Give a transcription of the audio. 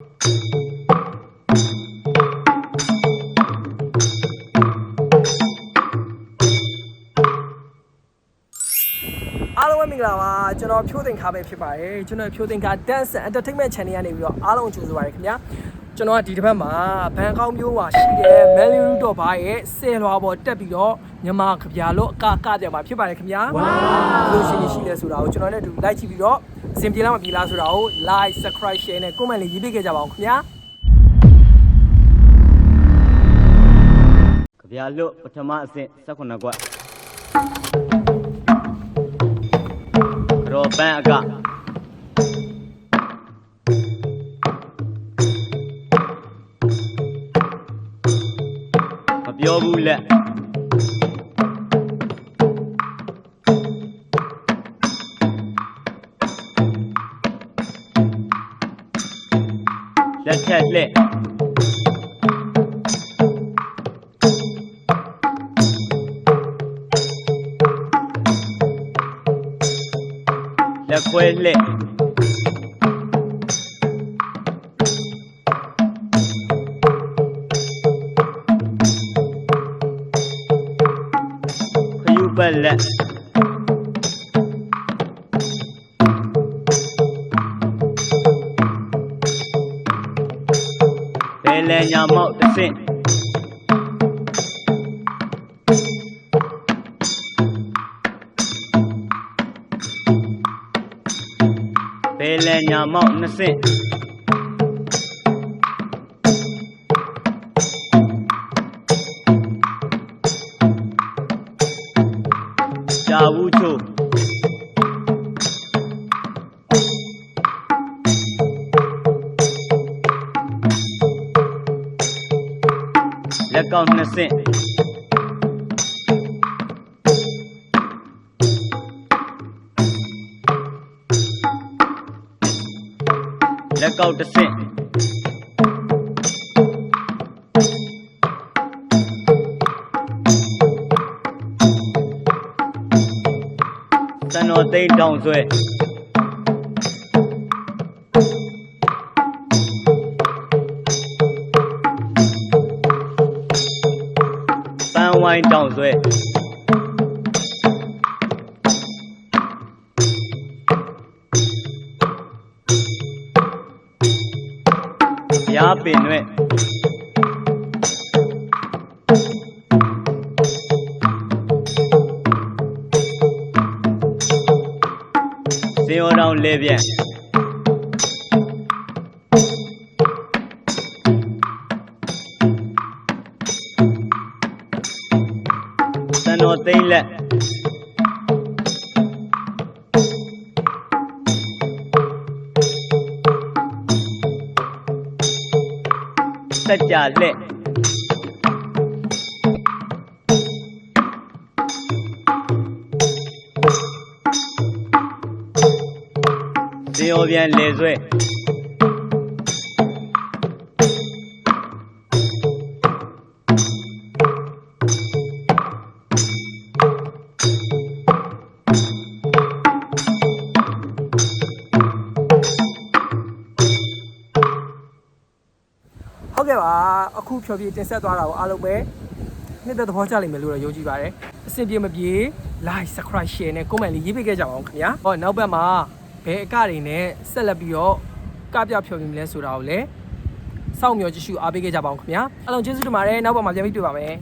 အားလုံးပဲမင်္ဂလာပါကျွန်တော်ဖြိုးသိမ်ခါပဲဖြစ်ပါတယ်ကျွန်တော်ဖြိုးသိမ်ခါ Dance and Entertainment Channel ကနေပြီးတော့အားလုံးကြိုဆိုပါရခင်ဗျာကျွန်တော်ကဒီတစ်ပတ်မှာဘန်ကောက်မြို့မှာရှိတဲ့ Melly Root တော့ဘာရဲ့ဆယ်လွာပေါ်တက်ပြီးတော့မြန်မာကြပြလို့အကကပြမှာဖြစ်ပါတယ်ခင်ဗျာဝါးလို့ရှိရင်ရှိလဲဆိုတာကိုကျွန်တော်လည်းအတူလိုက်ကြည့်ပြီးတော့ အစဉ်ပြေလားမပြေလားဆိုတာကို like subscribe share နဲ့ comment လေးရေးပေးခဲ့ကြပါအောင်ခင်ဗျာကြပြလွတ်ပထမအဆင့်18ကွက်ရောပန်းအကမပြောဘူးလက် လက်ထက်လက်လက်ခွဲ လက်ခယူပတ်လက်ဘယ်လဲညာမောက်တစ်ဆင့်ဘယ်လဲညာမောက်နှစ်ဆင့်ကြာဘူးချို့ က်ကောက်နှစ်ဆင့်လက်ကောက်တစ်ဆင့်စံတော်သိန်းတောင်ဆွဲ ပန်းဝိုင်းတောင်ဆွဲဘုရားပင်ရွဲ့စင်ရောတောင်လေပြန် တော်သိမ့်လက်စัจ जा လက်စင်ရောပြန်လေဆွဲ ဟုတ်ကဲ့ပါအခုဖြောပြတင်ဆက်သွားတာကိုအားလုံးပဲနှစ်သက်သဘောကျလိမ့်မယ်လို့တော့ယုံကြည်ပါတယ်အဆင်ပြေမပြေ like subscribe share နဲ့ comment လေးရေးပေးခဲ့ကြပါအောင်ခင်ဗျာဟောနောက်ဘက်မှာဘယ်အကတွေနဲ့ဆက်လက်ပြီးတော့ကပြဖြောပြမလဲဆိုတာကိုလည်းစောင့်မျှော်ကြည့်ရှုအားပေးခဲ့ကြပါအောင်ခင်ဗျာအားလုံးကျေးဇူးတင်ပါတယ်နောက်ဘက်မှာပြန်ပြီးတွေ့ပါမယ်